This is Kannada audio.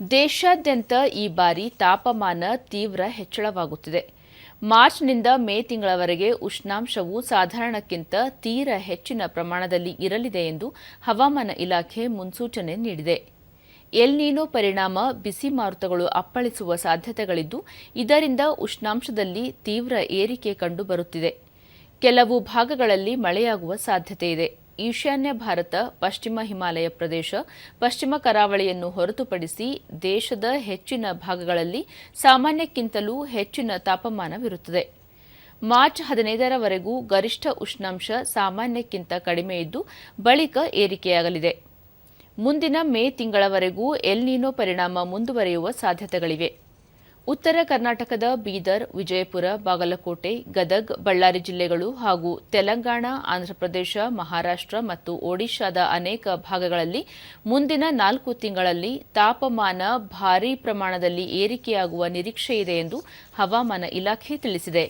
ದೇಶಾದ್ಯಂತ ಈ ಬಾರಿ ತಾಪಮಾನ ತೀವ್ರ ಹೆಚ್ಚಳವಾಗುತ್ತಿದೆ. ಮಾರ್ಚ್ನಿಂದ ಮೇ ತಿಂಗಳವರೆಗೆ ಉಷ್ಣಾಂಶವು ಸಾಧಾರಣಕ್ಕಿಂತ ತೀರ ಹೆಚ್ಚಿನ ಪ್ರಮಾಣದಲ್ಲಿ ಇರಲಿದೆ ಎಂದು ಹವಾಮಾನ ಇಲಾಖೆ ಮುನ್ಸೂಚನೆ ನೀಡಿದೆ. ಎಲ್ನೀನೋ ಪರಿಣಾಮ, ಬಿಸಿ ಮಾರುತಗಳು ಅಪ್ಪಳಿಸುವ ಸಾಧ್ಯತೆಗಳಿದ್ದು, ಇದರಿಂದ ಉಷ್ಣಾಂಶದಲ್ಲಿ ತೀವ್ರ ಏರಿಕೆ ಕಂಡುಬರುತ್ತಿದೆ. ಕೆಲವು ಭಾಗಗಳಲ್ಲಿ ಮಳೆಯಾಗುವ ಸಾಧ್ಯತೆ ಇದೆ ಈಶಾನ್ಯ ಭಾರತ, ಪಶ್ಚಿಮ ಹಿಮಾಲಯ ಪ್ರದೇಶ, ಪಶ್ಚಿಮ ಕರಾವಳಿಯನ್ನು ಹೊರತುಪಡಿಸಿ ದೇಶದ ಹೆಚ್ಚಿನ ಭಾಗಗಳಲ್ಲಿ ಸಾಮಾನ್ಯಕ್ಕಿಂತಲೂ ಹೆಚ್ಚಿನ ತಾಪಮಾನವಿರುತ್ತದೆ. ಮಾರ್ಚ್ ಹದಿನೈದರವರೆಗೂ ಗರಿಷ್ಠ ಉಷ್ಣಾಂಶ ಸಾಮಾನ್ಯಕ್ಕಿಂತ ಕಡಿಮೆ ಇದ್ದು, ಬಳಿಕ ಏರಿಕೆಯಾಗಲಿದೆ. ಮುಂದಿನ ಮೇ ತಿಂಗಳವರೆಗೂ ಎಲ್ನಿನೋ ಪರಿಣಾಮ ಮುಂದುವರೆಯುವ ಸಾಧ್ಯತೆಗಳಿವೆ. ಉತ್ತರ ಕರ್ನಾಟಕದ ಬೀದರ್, ವಿಜಯಪುರ, ಬಾಗಲಕೋಟೆ, ಗದಗ್, ಬಳ್ಳಾರಿ ಜಿಲ್ಲೆಗಳು ಹಾಗೂ ತೆಲಂಗಾಣ, ಆಂಧ್ರಪ್ರದೇಶ, ಮಹಾರಾಷ್ಟ್ರ ಮತ್ತು ಒಡಿಶಾದ ಅನೇಕ ಭಾಗಗಳಲ್ಲಿ ಮುಂದಿನ ನಾಲ್ಕು ತಿಂಗಳಲ್ಲಿ ತಾಪಮಾನ ಭಾರೀ ಪ್ರಮಾಣದಲ್ಲಿ ಏರಿಕೆಯಾಗುವ ನಿರೀಕ್ಷೆಯಿದೆ ಎಂದು ಹವಾಮಾನ ಇಲಾಖೆ ತಿಳಿಸಿದೆ.